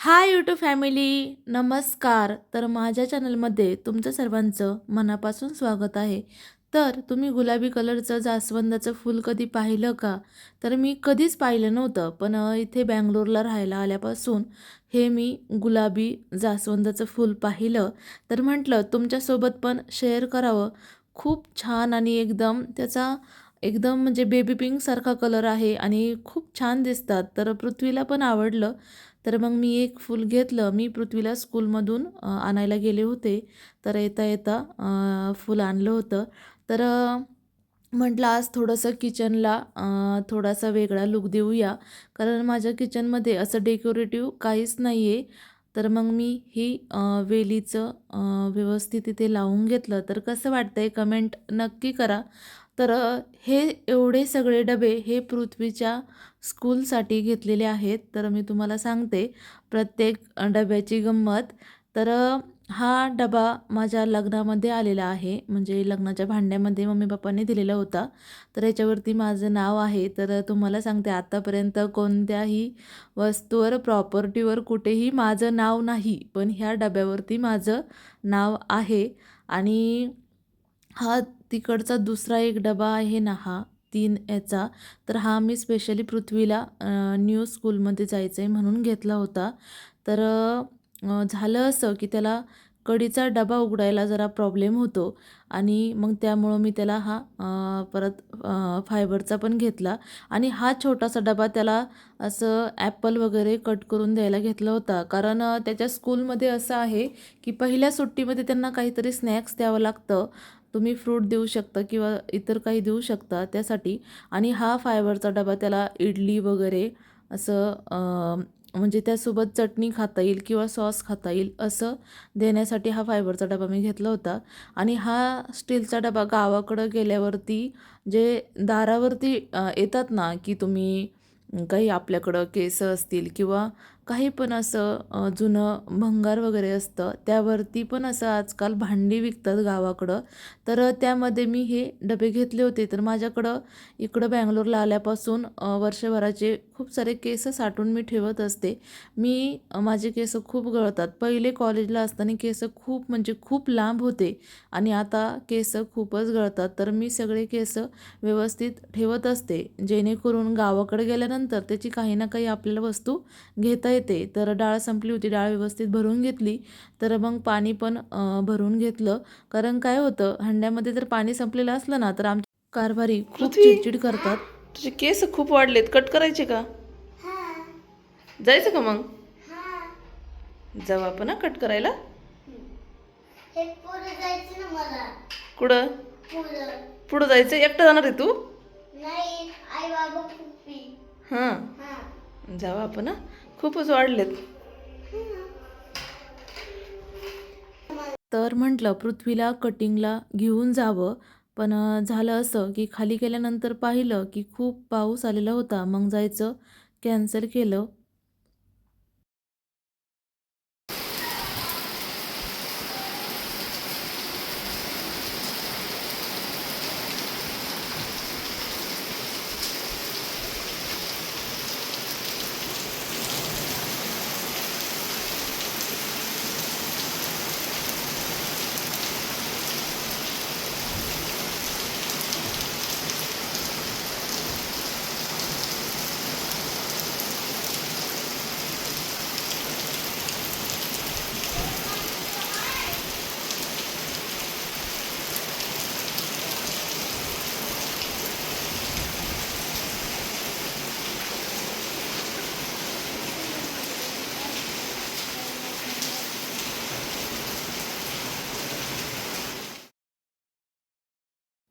Hi YouTube family नमस्कार. तर माझ्या चॅनलमध्ये तुमचं सर्वांचं मनापासून स्वागत आहे. तर तुम्ही गुलाबी कलरचं जास्वंदाचं फूल कधी पाहिलं का? तर मी कधीच पाहिलं नव्हतं पण इथे बँगलोरला राहायला आल्यापासून हे मी गुलाबी जास्वंदाचं फूल पाहिलं. तर म्हटलं तुमच्यासोबत पण शेअर करावं. खूप छान आणि एकदम त्याचा एकदम म्हणजे बेबी पिंकसारखा कलर आहे आणि खूप छान दिसतात. तर पृथ्वीला पण आवडलं. तर मग मी एक फूल घेतलं. मी पृथ्वीला स्कूलमधून आणायला गेले होते. तर येता येता फूल आणलं होतं. तर म्हटलं आज थोडंसं किचनला थोडासा वेगळा लुक देऊया. कारण माझ्या किचनमध्ये असं डेकोरेटिव्ह काहीच नाही आहे तर मग मी ही वेलीचं व्यवस्थित इथे लावून घेतलं. तर कसं वाटतंय कमेंट नक्की करा. तर हे एवढे सगळे डबे हे पृथ्वीच्या स्कूलसाठी घेतलेले आहेत. तर मी तुम्हाला सांगते प्रत्येक डब्याची गंमत. तर हा डबा माझ्या लग्नामध्ये आलेला आहे. म्हणजे लग्नाच्या भांड्यामध्ये मम्मी पप्पांनी दिलेला होता. तर याच्यावरती माझं नाव आहे. तर तुम्हाला सांगते आतापर्यंत कोणत्याही वस्तूवर प्रॉपर्टीवर कुठेही माझं नाव नाही. पण ह्या डब्यावरती माझं नाव आहे. आणि हा तिकडचा दुसरा एक डबा आहे ना हा तीन याचा तर हा मी स्पेशली पृथ्वीला न्यू स्कूलमध्ये जायचं आहे म्हणून घेतला होता. तर झालं असं की त्याला कडीचा डबा उघडायला जरा प्रॉब्लेम होतो आणि मग त्यामुळं मी त्याला हा परत फायबरचा पण घेतला आणि हा छोटासा डबा त्याला असं ॲपल वगैरे कट करून द्यायला घेतला होता. कारण त्याच्या स्कूलमध्ये असं आहे की पहिल्या सुट्टीमध्ये त्यांना काहीतरी स्नॅक्स द्यावं लागतं. तुम्ही फ्रूट देऊ शकता किंवा इतर काही देऊ शकता त्यासाठी. आणि हा फायबरचा डबा त्याला इडली वगैरे असं म्हणजे त्यासोबत चटणी खाता येईल किंवा सॉस खाता येईल असं देण्यासाठी हा फायबरचा डबा मी घेतला होता. आणि हा स्टीलचा डबा गावाकडं गेल्यावरती जे दारावरती येतात ना की तुम्ही काही आपल्याकडं केस असतील किंवा काही पण असं जुनं भंगार वगैरे असतं त्यावरती पण असं आजकाल भांडी विकतात गावाकडं. तर त्यामध्ये मी हे डबे घेतले होते. तर माझ्याकडं इकडं बँगलोरला आल्यापासून वर्षभराचे खूप सारे केस साठवून मी ठेवत असते. मी माझे केस खूप गळतात. पहिले कॉलेजला असताना केस खूप म्हणजे खूप लांब होते आणि आता केस खूपच गळतात. तर मी सगळे केस व्यवस्थित ठेवत असते. जेणेकरून गावाकडे गेल्यानंतर त्याची काही ना काही आपल्याला वस्तू घेता येते. तर डाळ संपली होती डाळ व्यवस्थित भरून घेतली. तर मग पाणी पण भरून घेतलं. कारण काय होतं हंड्यामध्ये जर पाणी संपलेलं असलं ना तर आमच्या कारभारी खूप. चिडचिड करतात. तुझे केस खूप वाढलेत. कट करायचे का? जायचं का मग? जाऊ आपण कट करायला? हे पुढे जायचं ना मला. कुठं? पुढं. पुढं जायचं? एकटं जाणार आहे तू? नाही आई बाबा कुप्पी हां. हा. जाऊ आपण खूपच वाढलेत. तर म्हटलं पृथ्वीला कटिंगला घेऊन जावं. पण झालं असं की खाली गेल्यानंतर पाहिलं की खूप पाऊस आलेला होता. मग जायचं कॅन्सल केलं.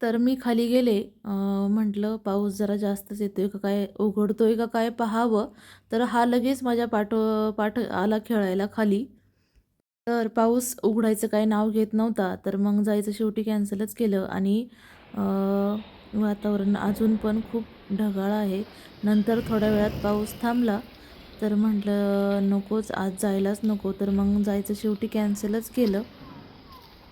तर मी खाली गेले. म्हटलं पाऊस जरा जास्तच येतोय का? काय उघडतोय का? काय पाहावं? तर हा लगेच माझ्या पाठ पाठ आला खेळायला खाली. तर पाऊस उघडायचं काय नाव घेत नव्हता. तर मग जायचं शेवटी कॅन्सलच केलं आणि वातावरण अजून पण खूप ढगाळ आहे. नंतर थोड्या वेळात पाऊस थांबला. तर म्हटलं नकोच आज जायलाच नको. तर मग जायचं शेवटी कॅन्सलच केलं.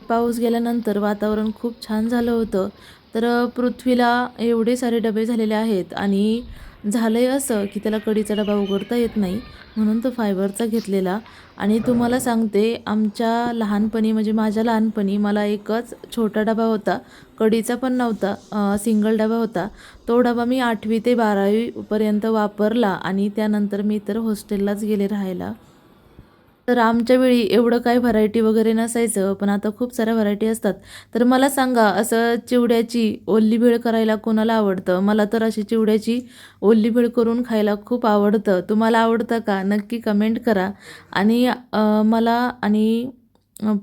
पाऊस गेल्यानंतर वातावरण खूप छान झालं होतं. तर पृथ्वीला एवढे सारे डबे झालेले आहेत आणि झालं आहे असं की त्याला कडीचा डबा उघडता येत नाही म्हणून तो फायबरचा घेतलेला. आणि तुम्हाला सांगते आमच्या लहानपणी म्हणजे माझ्या लहानपणी मला एकच छोटा डबा होता. कडीचा पण नव्हता सिंगल डबा होता. तो डबा मी आठवी ते बारावीपर्यंत वापरला आणि त्यानंतर मी तर हॉस्टेललाच गेले राहायला. तर आमच्या वेळी एवढं काय व्हरायटी वगैरे नसायचं पण आता खूप साऱ्या व्हरायटी असतात. तर मला सांगा असं चिवड्याची ओल्ली भेळ करायला कोणाला आवडतं? मला तर अशी चिवड्याची ओल्ली भेळ करून खायला खूप आवडतं. तुम्हाला आवडतं का? नक्की कमेंट करा. आणि मला आणि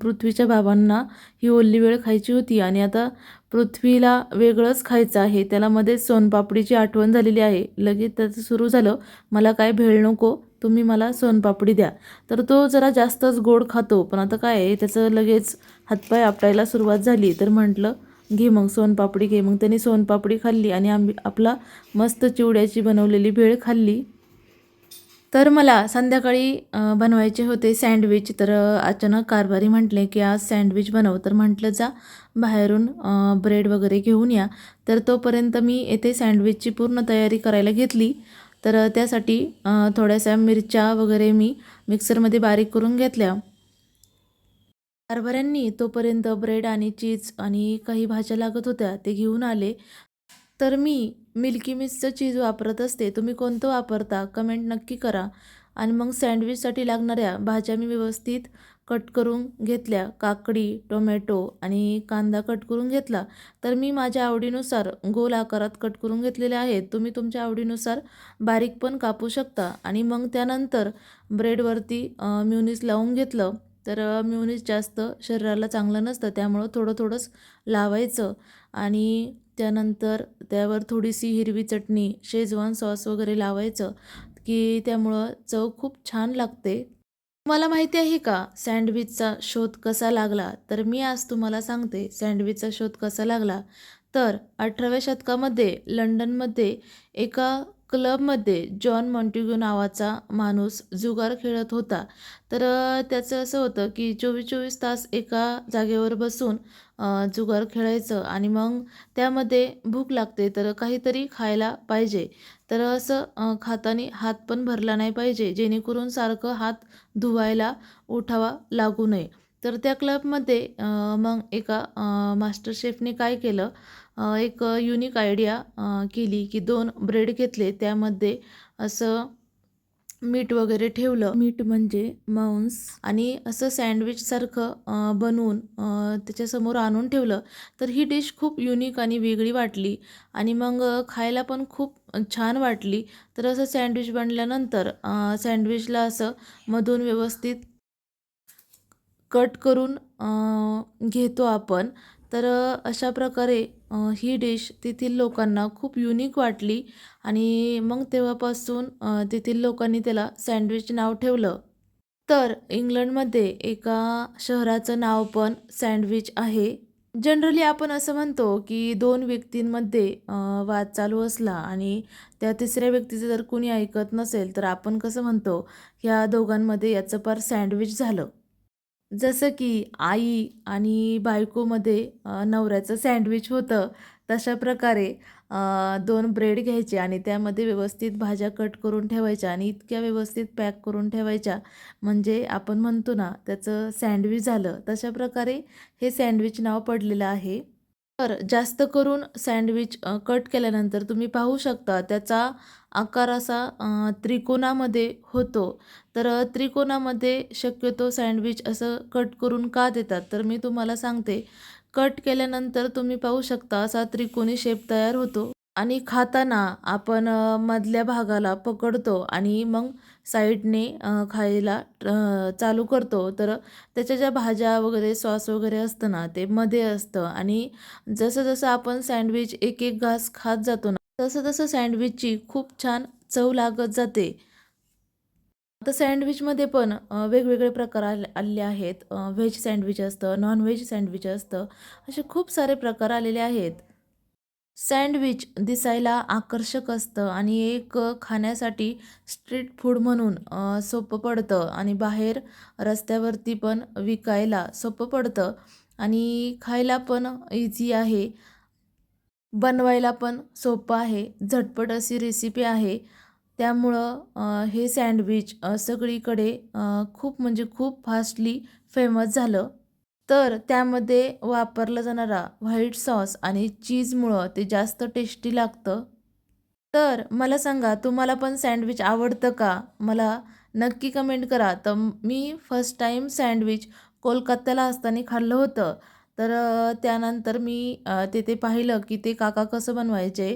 पृथ्वीच्या बाबांना ही ओल्ली वेळ खायची होती आणि आता पृथ्वीला वेगळंच खायचं आहे. त्याला मध्येच सोनपापडीची आठवण झालेली आहे. लगेच त्याचं सुरू झालं. मला काय भेळ नको. तुम्ही मला सोनपापडी द्या. तर तो जरा जास्तच गोड खातो. पण आता काय आहे त्याचं लगेच हातपाय आपटायला सुरुवात झाली. तर म्हटलं घे मग सोनपापडी घे. मग त्यांनी सोनपापडी खाल्ली आणि आम्ही आपला मस्त चिवड्याची बनवलेली भेळ खाल्ली. तर मला संध्याकाळी बनवायचे होते सँडविच. तर अचानक कारभारी म्हटले की आज सँडविच बनव. तर म्हटलं जा बाहेरून ब्रेड वगैरे घेऊन या. तर तोपर्यंत मी येथे सँडविचची पूर्ण तयारी करायला घेतली. तर त्यासाठी थोड्याशा मिरच्या वगैरे मी मिक्सरमध्ये बारीक करून घेतल्या. हरभऱ्यांनी तोपर्यंत ब्रेड आणि चीज आणि काही भाज्या लागत होत्या ते घेऊन आले. तर मी मिल्की मिक्सचं चीज वापरत असते तुम्ही कोणतं वापरता? कमेंट नक्की करा. आणि मग सँडविचसाठी लागणाऱ्या भाज्या मी व्यवस्थित कट करून घेतल्या काकडी टोमॅटो आणि कांदा कट करून घेतला. तर मी माझ्या आवडीनुसार गोल आकारात कट करून घेतलेले आहेत. तुम्ही तुमच्या आवडीनुसार बारीक पण कापू शकता. आणि मग त्यानंतर ब्रेडवरती म्युनिस लावून घेतलं. तर म्युनिस जास्त शरीराला चांगलं नसतं. त्यामुळं थोडं थोडंच लावायचं. आणि त्यानंतर त्यावर थोडीशी हिरवी चटणी शेजवान सॉस वगैरे लावायचं की त्यामुळं चव खूप छान लागते. तुम्हाला माहिती आहे का सँडविचचा शोध कसा लागला? तर मी आज तुम्हाला सांगते सँडविचचा शोध कसा लागला. तर अठराव्या शतकामध्ये लंडनमध्ये एका क्लबमध्ये जॉन मॉन्टिग्यू नावाचा माणूस जुगार खेळत होता. तर त्याचं असं होतं की चोवीस चोवीस तास एका जागेवर बसून जुगार खेळायचं आणि मग त्यामध्ये भूक लागते तर काहीतरी खायला पाहिजे. तर असं खातानी खाताना हात पण भरला नाही पाहिजे जेणेकरून सारखं हात धुवायला उठावा लागू नये. तर त्या क्लबमध्ये मग एका मास्टर शेफने काय केलं एक युनिक आयडिया केली की दोन ब्रेड घेतले. त्यामध्ये असं मीठ वगैरे ठेवलं. मीठ म्हणजे मांस. आणि असं सँडविचसारखं बनवून त्याच्यासमोर आणून ठेवलं. तर ही डिश खूप युनिक आणि वेगळी वाटली. आणि मग खायला पण खूप छान वाटली. तर असं सँडविच बनल्यानंतर सँडविचला असं मधून व्यवस्थित कट करून घेतो आपण. तर अशा प्रकारे ही डिश तेथील लोकांना खूप युनिक वाटली आणि मग तेव्हापासून तेथील लोकांनी त्याला सँडविच नाव ठेवलं. तर इंग्लंडमध्ये एका शहराचं नाव पण सँडविच आहे. जनरली आपण असं म्हणतो की दोन व्यक्तींमध्ये वाद चालू असला आणि त्या तिसऱ्या व्यक्तीचं जर कोणी ऐकत नसेल तर आपण कसं म्हणतो ह्या दोघांमध्ये याचं पार सँडविच झालं. जसं की आई आणि बायकोमध्ये नवऱ्याचं सँडविच होतं तशा प्रकारे दोन ब्रेड घ्यायचे आणि त्यामध्ये व्यवस्थित भाज्या कट करून ठेवायच्या आणि इतक्या व्यवस्थित पॅक करून ठेवायच्या. म्हणजे आपण म्हणतो ना त्याचं सँडविच झालं तशा प्रकारे हे सँडविच नाव पडलेलं आहे. तर जास्त करून सँडविच कट केल्यानंतर तुम्ही पाहू शकता त्याचा आकार असा त्रिकोणामध्ये होतो. तर त्रिकोणामध्ये शक्यतो सँडविच असं कट करून का देतात? तर मी तुम्हाला सांगते. कट केल्यानंतर तुम्ही पाहू शकता असा त्रिकोणी शेप तयार होतो आणि खाताना आपण मधल्या भागाला पकडतो आणि मग साईडने खायला चालू करतो. तर त्याच्या ज्या भाज्या वगैरे सॉस वगैरे असतं ना ते मध्ये असतं आणि जसं जसं आपण सँडविच एक एक घास खात जातो ना तसं तसं सँडविचची खूप छान चव लागत जाते. आता सँडविचमध्ये पण वेगवेगळे प्रकार आले आलेले आहेत. व्हेज सँडविच असतं नॉन व्हेज सँडविच असतं असे खूप सारे प्रकार आलेले आहेत. सँडविच दिसायला आकर्षक असतं आणि एक खाण्यासाठी स्ट्रीट फूड म्हणून सोपं पडतं आणि बाहेर रस्त्यावरती पण विकायला सोपं पडतं आणि खायला पण इझी आहे. बनवायला पण सोपं आहे. झटपट अशी रेसिपी आहे. त्यामुळं हे सँडविच सगळीकडे खूप म्हणजे खूप फास्टली फेमस झालं. तर त्यामध्ये वापरला जाणारा व्हाईट सॉस आणि चीजमुळं ते जास्त टेस्टी लागतं. तर मला सांगा तुम्हाला पण सँडविच आवडतं का? मला नक्की कमेंट करा. तर मी फर्स्ट टाईम सँडविच कोलकात्याला असताना खाल्लं होतं. तर त्यानंतर मी तिथे पाहिलं की ते काका कसं बनवायचे.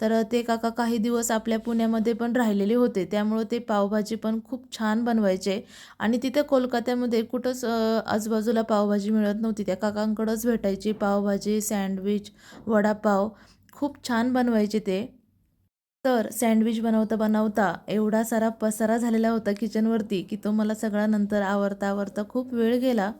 तर ते काका काही दिवस आपल्या पुण्यामध्ये पण राहिलेले होते. त्यामुळं ते पावभाजी पण खूप छान बनवायचे. आणि तिथे कोलकात्यामध्ये कुठंच आजूबाजूला पावभाजी मिळत नव्हती. त्या काकांकडंच भेटायची. पावभाजी सँडविच वडापाव खूप छान बनवायचे ते. तर सँडविच बनवता बनवता एवढा सारा पसारा झालेला होता किचनवरती की तो मला सगळा नंतर आवरता आवरता खूप वेळ गेला.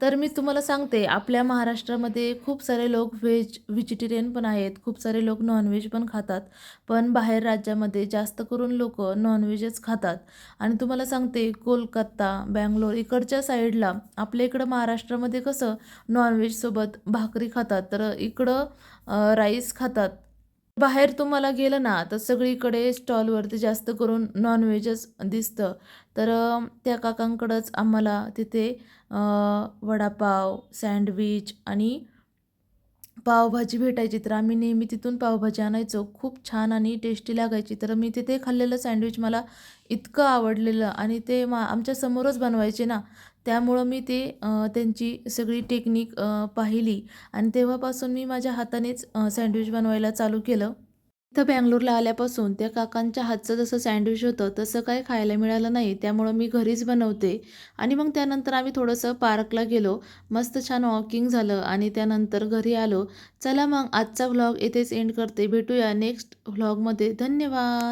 तर मी तुम्हाला सांगते आपल्या महाराष्ट्रामध्ये खूप सारे लोक व्हेज व्हेजिटेरियन पण आहेत खूप सारे लोक नॉनव्हेज पण खातात पण बाहेर राज्यामध्ये जास्त करून लोक नॉनव्हेजच खातात. आणि तुम्हाला सांगते कोलकाता बँगलोर इकडच्या साईडला आपल्या इकडं महाराष्ट्रामध्ये कसं नॉनव्हेजसोबत भाकरी खातात तर इकडं राईस खातात. बाहेर तुम्हाला गेलं ना तर सगळीकडे स्टॉलवरती जास्त करून नॉनव्हेजच दिसतं. तर त्या काकांकडंच आम्हाला तिथे वडापाव सँडविच आणि पावभाजी भेटायची. तर आम्ही नेहमी तिथून पावभाजी आणायचो. खूप छान आणि टेस्टी लागायची. तर मी तिथे खाल्लेलं सँडविच मला इतकं आवडलेलं आणि ते मा आमच्या समोरच बनवायचे ना. त्यामुळं मी ते त्यांची सगळी टेक्निक पाहिली. आणि तेव्हापासून मी माझ्या हातानेच सँडविच बनवायला चालू केलं. इथं बँगलोरला आल्यापासून त्या काकांच्या हातचं जसं सँडविच होतं तसं काही खायला मिळालं नाही. त्यामुळं मी घरीच बनवते. आणि मग त्यानंतर आम्ही थोडंसं पार्कला गेलो. मस्त छान वॉकिंग झालं आणि त्यानंतर घरी आलो. चला मग आजचा व्लॉग येथेच एंड करते. भेटूया नेक्स्ट व्लॉगमध्ये. धन्यवाद!